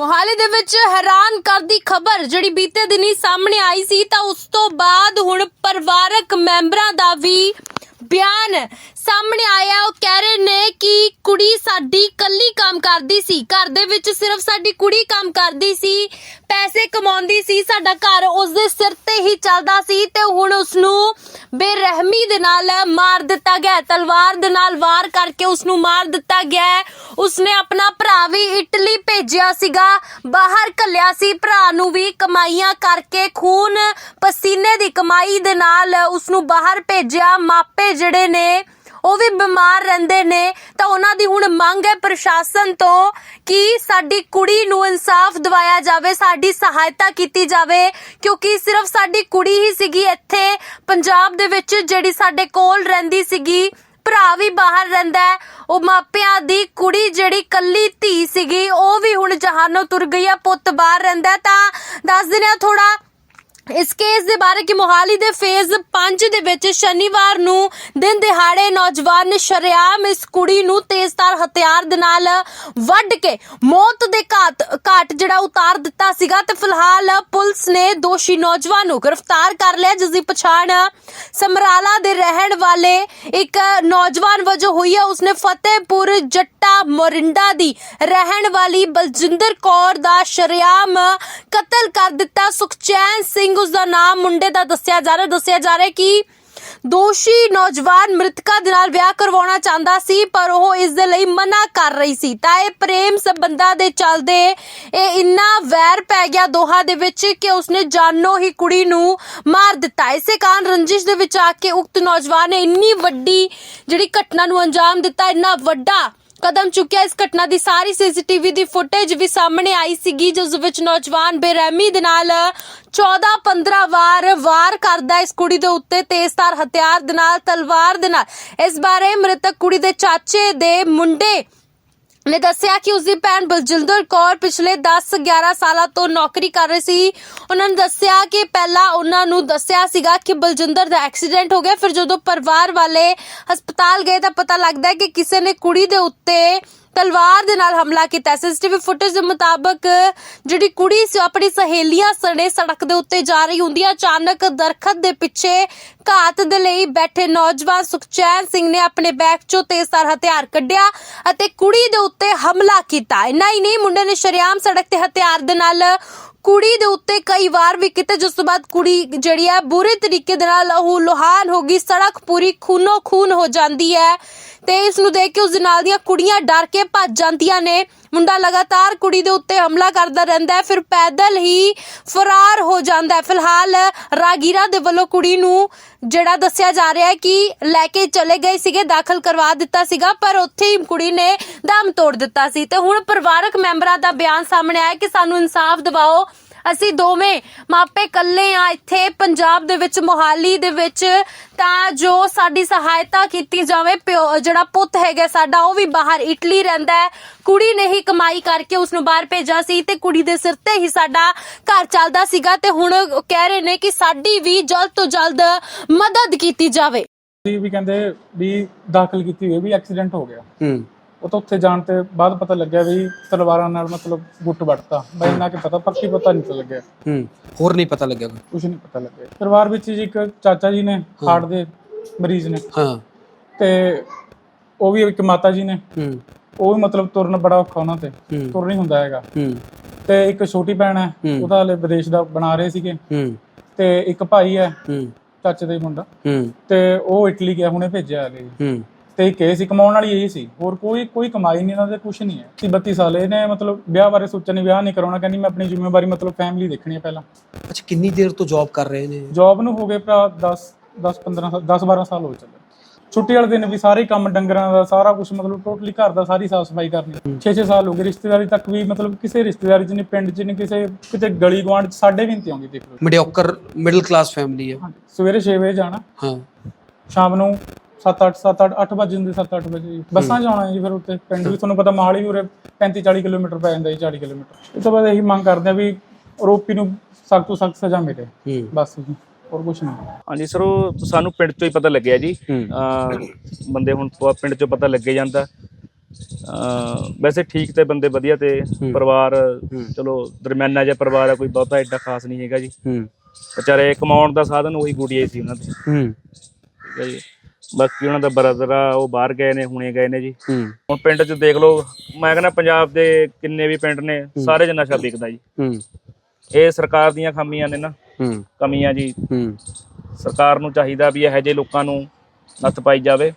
ਮੋਹਾਲੀ ਦੇ ਵਿੱਚ ਹੈਰਾਨ ਕਰਦੀ ਖਬਰ ਜਿਹੜੀ ਬੀਤੇ ਦਿਨੀ ਸਾਹਮਣੇ ਆਈ ਸੀ, ਤਾਂ ਉਸ ਤੋਂ ਬਾਅਦ ਹੁਣ ਪਰਿਵਾਰਕ ਮੈਂਬਰਾਂ ਦਾ ਵੀ ਬਿਆਨ ਸਾਹਮਣੇ ਆਇਆ। ਉਹ ਕਹਿ ਰਹੇ ਨੇ ਕਿ ਕੁੜੀ ਸਾਡੀ ਕੱਲੀ ਕੰਮ ਕਰਦੀ ਸੀ। ਘਰ ਦੇ ਵਿੱਚ ਸਿਰਫ ਸਾਡੀ ਕੁੜੀ ਕੰਮ ਕਰਦੀ ਸੀ। ਪੈਸੇ ਕਮਾਉਂਦੀ ਸੀ, ਸਾਡਾ ਘਰ ਉਸ ਦੇ ਸਿਰ ਤੇ ਹੀ ਚੱਲਦਾ ਸੀ ਤੇ ਹੁਣ ਉਸ ਨੂੰ ਬੇਰਹਿਮੀ ਦੇ ਨਾਲ ਮਾਰ ਦਿੱਤਾ ਗਿਆ ਤਲਵਾਰ ਦੇ ਨਾਲ ਵਾਰ ਕਰਕੇ ਉਸ ਨੂੰ ਮਾਰ ਦਿੱਤਾ ਗਿਆ ਉਸਨੇ ਆਪਣਾ ਭਰਾ ਵੀ ਇਟਲੀ ਭੇਜਿਆ ਸੀਗਾ, ਬਾਹਰ ਕੱਲਿਆ ਸੀ, ਭਰਾ ਨੂੰ ਵੀ ਕਮਾਈਆਂ ਕਰਕੇ ਖੂਨ ਪਸੀਨੇ ਦੀ ਕਮਾਈ ਦੇ ਨਾਲ ਉਸ ਨੂੰ ਬਾਹਰ ਭੇਜਿਆ। ਮਾਪੇ ਜਿਹੜੇ ਨੇ ਉਹ ਵੀ ਬਿਮਾਰ ਰਹਿੰਦੇ ਨੇ, ਤਾਂ ਉਹਨਾਂ ਦੀ ਹੁਣ ਮੰਗ ਹੈ ਪ੍ਰਸ਼ਾਸਨ ਤੋਂ ਕਿ ਸਾਡੀ ਕੁੜੀ ਨੂੰ ਇਨਸਾਫ ਦਿਵਾਇਆ ਜਾਵੇ, ਸਾਡੀ ਸਹਾਇਤਾ ਕੀਤੀ ਜਾਵੇ, ਕਿਉਂਕਿ ਸਿਰਫ ਸਾਡੀ ਕੁੜੀ ਹੀ ਸੀਗੀ ਇੱਥੇ ਪੰਜਾਬ ਦੇ ਵਿੱਚ ਜਿਹੜੀ ਸਾਡੇ ਕੋਲ ਰਹਿੰਦੀ ਸੀਗੀ, ਭਰਾ ਵੀ ਬਾਹਰ ਰਹਿੰਦਾ ਹੈ, ਉਹ ਮਾਪਿਆਂ ਦੀ ਕੁੜੀ ਜਿਹੜੀ ਕੱਲੀ ਧੀ ਸੀਗੀ, ਉਹ ਵੀ ਹੁਣ ਜਹਾਨੋਂ ਤੁਰ ਗਈ ਆ ਪੁੱਤ ਬਾਹਰ ਰਹਿੰਦਾ ਤਾਂ ਦੱਸ ਦਿੰਦੇ ਆ ਥੋੜਾ ਇਸ ਕੇਸ ਦੇ ਬਾਰੇ ਕਿ ਮੋਹਾਲੀ ਦੇ ਫੇਜ਼ 5 ਦੇ ਵਿੱਚ ਸ਼ਨੀਵਾਰ ਨੂੰ ਦਿਨ ਦਿਹਾੜੇ ਨੌਜਵਾਨ ਨੇ ਸ਼ਰੇਆਮ ਇਸ ਕੁੜੀ ਨੂੰ ਤੇਜ਼ਧਾਰ ਹਥਿਆਰ ਦੇ ਨਾਲ ਵੱਢ ਕੇ ਮੌਤ ਦੇ ਘਾਟ ਘਾਟ ਜਿਹੜਾ ਉਤਾਰ ਦਿੱਤਾ ਸੀਗਾ ਤੇ ਫਿਲਹਾਲ ਪੁਲਿਸ ਨੇ ਦੋਸ਼ੀ ਨੌਜਵਾਨ ਨੂੰ ਗ੍ਰਿਫਤਾਰ ਕਰ ਲਿਆ, ਜਿਸ ਦੀ ਪਛਾਣ ਸਮਰਾਲਾ ਦੇ ਰਹਿਣ ਵਾਲੇ ਇੱਕ ਨੌਜਵਾਨ ਵਜੋਂ ਹੋਈ ਹੈ। ਉਸਨੇ ਫਤਿਹਪੁਰ ਜੱਟਾ ਮੋਰਿੰਡਾ ਦੀ ਰਹਿਣ ਵਾਲੀ ਬਲਜਿੰਦਰ ਕੌਰ ਦਾ ਸ਼ਰੇਆਮ ਕਤਲ ਕਰ ਦਿੱਤਾ। ਸੁਖਚੈਨ ਸਿੰਘ ਉਸ ਦਾ ਨਾਮ ਮੁੰਡੇ ਦਾ ਦੱਸਿਆ ਜਾ ਰਿਹਾ, ਦੱਸਿਆ ਜਾ ਰਿਹਾ ਕਿ ਦੋਸ਼ੀ ਨੌਜਵਾਨ ਮ੍ਰਿਤਕਾ ਦੇ ਨਾਲ ਵਿਆਹ ਕਰਵਾਉਣਾ ਚਾਹੁੰਦਾ ਸੀ, ਪਰ ਉਹ ਇਸ ਦੇ ਲਈ ਮਨਾ ਕਰ ਰਹੀ ਸੀ। ਤਾਂ ਇਹ ਪ੍ਰੇਮ ਸੰਬੰਧਾਂ ਦੇ ਚੱਲਦੇ ਇਹ ਇੰਨਾ ਵੈਰ ਪੈ ਗਿਆ ਦੋਹਾਂ ਦੇ ਵਿੱਚ ਕਿ ਉਸਨੇ ਜਾਨੋਂ ਹੀ ਕੁੜੀ ਨੂੰ ਮਾਰ ਦਿੱਤਾ। ਇਸੇ ਕਾਰਨ ਰੰਜਿਸ਼ ਦੇ ਵਿੱਚ ਆ ਕੇ ਉਕਤ ਨੌਜਵਾਨ ਨੇ ਇੰਨੀ ਵੱਡੀ ਜਿਹੜੀ ਘਟਨਾ ਨੂੰ ਅੰਜਾਮ ਦਿੱਤਾ, ਇੰਨਾ ਵੱਡਾ ਕਦਮ ਚੁੱਕਿਆ, ਇਸ ਘਟਨਾ ਦੀ ਸਾਰੀ ਸੀਸੀਟੀਵੀ ਦੀ ਫੁਟੇਜ ਵੀ ਸਾਹਮਣੇ ਆਈ ਸੀਗੀ, ਜਿਸ ਵਿੱਚ ਨੌਜਵਾਨ ਬੇਰਹਿਮੀ ਦੇ ਨਾਲ 14-15 ਵਾਰ ਵਾਰ ਕਰਦਾ ਇਸ ਕੁੜੀ ਦੇ ਉੱਤੇ, ਤੇਜ਼ਧਾਰ ਹਥਿਆਰ ਦੇ ਨਾਲ, ਤਲਵਾਰ ਦੇ ਨਾਲ। ਇਸ ਬਾਰੇ ਮ੍ਰਿਤਕ ਕੁੜੀ ਦੇ ਚਾਚੇ ਦੇ ਮੁੰਡੇ ਨੇ ਦੱਸਿਆ ਕਿ ਉਸਦੀ ਭੈਣ ਬਲਜਿੰਦਰ ਕੌਰ ਪਿਛਲੇ 10-11 ਸਾਲਾਂ ਤੋਂ ਨੌਕਰੀ ਕਰ ਰਹੀ ਸੀ। ਉਹਨਾਂ ਨੇ ਦੱਸਿਆ ਕਿ ਪਹਿਲਾਂ ਉਹਨਾਂ ਨੂੰ ਦੱਸਿਆ ਸੀਗਾ ਕਿ ਬਲਜਿੰਦਰ ਦਾ ਐਕਸੀਡੈਂਟ ਹੋ ਗਿਆ। ਫਿਰ ਜਦੋਂ ਪਰਿਵਾਰ ਵਾਲੇ ਹਸਪਤਾਲ ਗਏ ਤਾਂ ਪਤਾ ਲੱਗਦਾ ਕਿ ਕਿਸੇ ਨੇ ਕੁੜੀ ਦੇ ਉੱਤੇ ਤਲਵਾਰ ਦੇ ਨਾਲ ਹਮਲਾ ਕੀਤਾ। ਸੀਸੀਟੀਵੀ ਫੁਟੇਜ ਦੇ ਮੁਤਾਬਕ ਜਿਹੜੀ ਕੁੜੀ ਸੀ, ਉਹ ਆਪਣੀ ਸਹੇਲੀਆਂ ਸਣੇ ਸੜਕ ਦੇ ਉੱਤੇ ਜਾ ਰਹੀ ਹੁੰਦੀ ਹੈ ਅਚਾਨਕ ਦਰਖਤ ਦੇ ਪਿੱਛੇ ਘਾਤ ਦੇ ਲਈ ਬੈਠੇ ਨੌਜਵਾਨ ਸੁਖਚੈਨ ਸਿੰਘ ਨੇ ਆਪਣੇ ਬੈਗ ਚੋਂ ਤੇਜ਼ਧਾਰ ਹਥਿਆਰ ਕੱਢਿਆ ਅਤੇ ਕੁੜੀ ਦੇ ਉੱਤੇ ਹਮਲਾ ਕੀਤਾ। ਇੰਨਾ ਹੀ ਨਹੀਂ, ਮੁੰਡੇ ਨੇ ਸ਼ਰੇਆਮ ਸੜਕ ਤੇ ਹਥਿਆਰ ਦੇ ਨਾਲ ਕੁੜੀ ਦੇ ਉੱਤੇ ਕਈ ਵਾਰ ਵੀ ਕੀਤੇ। ਜਿਸ ਤੋਂ ਬਾਅਦ ਕੁੜੀ ਜਿਹੜੀ ਹੈ ਬੁਰੇ ਤਰੀਕੇ ਦੇ ਨਾਲ ਉਹ ਲੋਹਾਨ ਹੋ ਗਈ। ਸੜਕ ਪੂਰੀ ਖੂਨੋ ਖੂਨ ਹੋ ਜਾਂਦੀ ਹੈ। ਤੇ ਇਸ ਨੂੰ ਦੇਖ ਕੇ ਉਸ ਦੇ ਨਾਲ ਦੀਆਂ ਕੁੜੀਆਂ ਡਰ ਕੇ ਭੱਜ ਜਾਂਦੀਆਂ ਨੇ। ਮੁੰਡਾ ਲਗਾਤਾਰ ਕੁੜੀ ਦੇ ਉੱਤੇ ਹਮਲਾ ਕਰਦਾ ਰਹਿੰਦਾ ਹੈ, ਫਿਰ ਪੈਦਲ ਹੀ ਫਰਾਰ ਹੋ ਜਾਂਦਾ ਹੈ। ਫਿਲਹਾਲ ਰਾਗੀਰਾ ਦੇ ਵੱਲੋਂ ਕੁੜੀ ਨੂੰ ਜਿਹੜਾ ਦੱਸਿਆ ਜਾ ਰਿਹਾ ਹੈ ਕਿ ਲੈ ਕੇ ਚਲੇ ਗਏ ਸੀਗੇ, ਦਾਖਲ ਕਰਵਾ ਦਿੱਤਾ ਸੀਗਾ, ਪਰ ਉੱਥੇ ਹੀ ਕੁੜੀ ਨੇ ਦਮ ਤੋੜ ਦਿੱਤਾ ਸੀ। ਤੇ ਹੁਣ ਪਰਿਵਾਰਕ ਮੈਂਬਰਾਂ ਦਾ ਬਿਆਨ ਸਾਹਮਣੇ ਆਇਆ ਕਿ ਸਾਨੂੰ ਇਨਸਾਫ ਦਿਵਾਓ। ਅਸੀਂ ਦੋਵੇਂ ਮਾਪੇ ਇਕੱਲੇ ਆ ਇੱਥੇ ਪੰਜਾਬ ਦੇ ਵਿੱਚ ਮੋਹਾਲੀ ਦੇ ਵਿੱਚ ਤਾਂ ਜੋ ਸਾਡੀ ਸਹਾਇਤਾ ਕੀਤੀ ਜਾਵੇ ਜਿਹੜਾ ਪੁੱਤ ਹੈਗਾ ਸਾਡਾ ਉਹ ਵੀ ਬਾਹਰ ਇਟਲੀ ਰਹਿੰਦਾ ਹੈ। ਕੁੜੀ ਨੇ ਹੀ ਕਮਾਈ ਕਰਕੇ ਉਸ ਨੂੰ ਬਾਹਰ ਭੇਜਿਆ ਸੀ ਤੇ ਕੁੜੀ ਦੇ ਸਿਰ ਤੇ ਹੀ ਸਾਡਾ ਘਰ ਚੱਲਦਾ ਸੀਗਾ ਤੇ ਹੁਣ ਕਹਿ ਰਹੇ ਨੇ ਕਿ ਸਾਡੀ ਵੀ ਜਲਦ ਤੋਂ ਜਲਦ ਮਦਦ ਕੀਤੀ ਜਾਵੇ। ਵੀ ਕਹਿੰਦੇ ਵੀ ਦਾਖਲ ਕੀਤੀ ਹੋਈ ਵੀ ਐਕਸੀਡੈਂਟ ਹੋ ਗਿਆ। ਹੂੰ। ਉਹ ਤਾਂ ਉੱਥੇ ਜਾਣ ਤੇ ਬਾਅਦ ਪਤਾ ਲੱਗਿਆ ਵੀ ਤਲਵਾਰਾਂ ਨਾਲ ਮਤਲਬ ਗੁੱਟ ਵੱਟਤਾ। ਬਈ ਇੰਨਾ ਕਿ ਪਤਾ ਪੱਕੀ ਪਤਾ ਨਹੀਂ ਲੱਗਿਆ। ਹੂੰ ਹੋਰ ਨਹੀਂ ਪਤਾ ਲੱਗਿਆ ਕੋਈ? ਕੁਝ ਨਹੀਂ ਪਤਾ ਲੱਗਿਆ। ਪਰਿਵਾਰ ਵਿੱਚ ਜੀ ਇੱਕ ਚਾਚਾ ਜੀ ਨੇ ਹਾਰਟ ਦੇ ਮਰੀਜ਼ ਨੇ। ਹਾਂ। ਤੇ ਉਹ ਵੀ ਇੱਕ ਮਾਤਾ ਜੀ ਨੇ। ਹੂੰ। ਉਹ ਵੀ ਮਤਲਬ ਤੁਰਨ ਬੜਾ ਔਖਾ ਉਹਨਾਂ ਤੇ। ਤੁਰ ਨਹੀਂ ਹੁੰਦਾ ਹੈਗਾ। ਹੂੰ। ਤੇ ਇੱਕ ਛੋਟੀ ਭੈਣ ਹੈ ਹੂੰ। ਉਹਦਾ ਹਲੇ ਵਿਦੇਸ਼ ਦਾ ਬਣਾ ਰਹੇ ਸੀਗੇ। ਹੂੰ। ਤੇ ਇੱਕ ਭਾਈ ਹੈ ਹੂੰ। ਚਾਚੇ ਦਾ ਹੀ ਮੁੰਡਾ। ਹੂੰ। ਤੇ ਉਹ ਇਟਲੀ ਗਿਆ ਹੁਣੇ ਭੇਜਿਆ ਹਲੇ। ਹੂੰ। ਤੇ ਇੱਕ ਇਹ ਸੀ ਕਮਾਉਣ ਵਾਲੀ ਇਹੀ ਸੀ। ਹੋਰ ਕੋਈ ਕੋਈ ਕਮਾਈ ਨਹੀਂ ਇਹਨਾਂ ਦੇ ਕੁਝ ਨਹੀਂ ਹੈ। 30 32 ਸਾਲ ਇਹਨੇ ਮਤਲਬ ਵਿਆਹ ਬਾਰੇ ਸੋਚਿਆ ਨਹੀਂ ਵਿਆਹ ਨਹੀਂ ਕਰਾਉਣਾ ਕਹਿੰਦੀ ਮੈਂ ਆਪਣੀ ਜ਼ਿੰਮੇਵਾਰੀ ਮਤਲਬ ਫੈਮਿਲੀ ਦੇਖਣੀ ਹੈ ਪਹਿਲਾਂ। ਅੱਛਾ ਕਿੰਨੀ ਦੇਰ ਤੋਂ ਜੌਬ ਕਰ ਰਹੇ ਨੇ? ਜੌਬ ਨੂੰ ਹੋ ਗਏ ਭਰਾ 10 10 15 ਸਾਲ 10 12 ਸਾਲ ਹੋ ਚੱਲੇ। ਛੁੱਟੀ ਵਾਲੇ ਦਿਨ ਵੀ ਸਾਰੇ ਕੰਮ ਡੰਗਰਾਂ ਦਾ ਸਾਰਾ ਕੁਝ ਮਤਲਬ ਟੋਟਲੀ ਘਰ ਦਾ ਸਾਰੀ ਸਾਫ਼ ਸਫ਼ਾਈ ਕਰਨੀ। 6-6 ਸਾਲ ਹੋ ਗਏ ਰਿਸ਼ਤੇਦਾਰੀ ਤੱਕ ਵੀ ਮਤਲਬ ਕਿਸੇ ਰਿਸ਼ਤੇਦਾਰੀ ਚ ਨਹੀਂ ਪਿੰਡ ਚ ਨਹੀਂ ਕਿਸੇ ਕਿਤੇ ਗਲੀ ਗੁਆਂਢ ਚ ਸਾਡੇ ਵੀ ਨਹੀਂ ਆਉਂਦੀ ਦੇਖ ਲਓ। ਮੀਡੀਓਕਰ ਮਿਡਲ ਕਲਾਸ ਫੈਮਿਲੀ ਹੈ। ਸਵੇਰੇ 6 ਵਜੇ ਜਾਣਾ। ਹਾਂ। ਸ਼ਾਮ ਨੂੰ 7-8 7-8 8 ਵਜੇ ਹੁੰਦੇ 7-8 ਵਜੇ ਜੀ। ਬੱਸਾਂ 'ਚ ਆਉਣਾ ਜੀ ਫਿਰ ਉੱਤੇ ਪਿੰਡ ਵੀ ਤੁਹਾਨੂੰ ਪਤਾ ਮਹਾਲੀ ਵੀ ਉਰੇ 35-40 ਕਿਲੋਮੀਟਰ ਪੈ ਜਾਂਦਾ ਜੀ 40 ਕਿਲੋਮੀਟਰ। ਇਸ ਤੋਂ ਬਾਅਦ ਇਹੀ ਮੰਗ ਕਰਦੇ ਆ ਵੀ ਆਰੋਪੀ ਨੂੰ ਸਖਤ ਤੋਂ ਸਖਤ ਸਜ਼ਾ ਮਿਲੇ। ਬਸ ਜੀ ਹੋਰ ਕੁਝ ਨਹੀਂ। ਹਾਂਜੀ ਸਰ ਉਹ ਸਾਨੂੰ ਪਿੰਡ ਚੋਂ ਹੀ ਪਤਾ ਲੱਗਿਆ ਜੀ। ਬੰਦੇ ਹੁਣ ਪਿੰਡ ਚੋਂ ਪਤਾ ਲੱਗੇ ਜਾਂਦਾ। ਵੈਸੇ ਠੀਕ ਤੇ ਬੰਦੇ ਵਧੀਆ ਤੇ ਪਰਿਵਾਰ ਚਲੋ ਦਰਮਿਆਨਾ ਜਿਹਾ ਪਰਿਵਾਰ ਆ ਕੋਈ ਬਹੁਤਾ ਐਡਾ ਖਾਸ ਨਹੀਂ ਹੈਗਾ ਜੀ। ਹੂੰ। ਵਿਚਾਰੇ ਕਮਾਉਣ ਦਾ ਸਾਧਨ ਉਹੀ ਗੁੜੀਆ ਸੀ ਉਹਨਾਂ ਦੇ। ਹੂੰ। ਠੀਕ ਹੈ ਜੀ। ਬਾਕੀ ਉਹਨਾਂ ਦਾ ਬ੍ਰਦਰ ਆ ਉਹ ਬਾਹਰ ਗਏ ਨੇ ਹੁਣੇ ਗਏ ਨੇ ਜੀ। ਹੂੰ। ਹੁਣ ਪਿੰਡ 'ਚ ਦੇਖ ਲਓ ਮੈਂ ਕਹਿੰਦਾ ਪੰਜਾਬ ਦੇ ਕਿੰਨੇ ਵੀ ਪਿੰਡ ਨੇ ਸਾਰੇ 'ਚ ਨਸ਼ਾ ਵਿਕਦਾ ਜੀ। ਹੂੰ। ਇਹ ਸਰਕਾਰ ਦੀਆਂ ਖਾਮੀਆਂ ਨੇ ਨਾ ਹੂੰ। ਕਮੀਆਂ ਜੀ। ਹੂੰ। ਸਰਕਾਰ ਨੂੰ ਚਾਹੀਦਾ ਵੀ ਇਹੋ ਜਿਹੇ ਲੋਕਾਂ ਨੂੰ ਨੱਥ ਪਾਈ ਜਾਵੇ।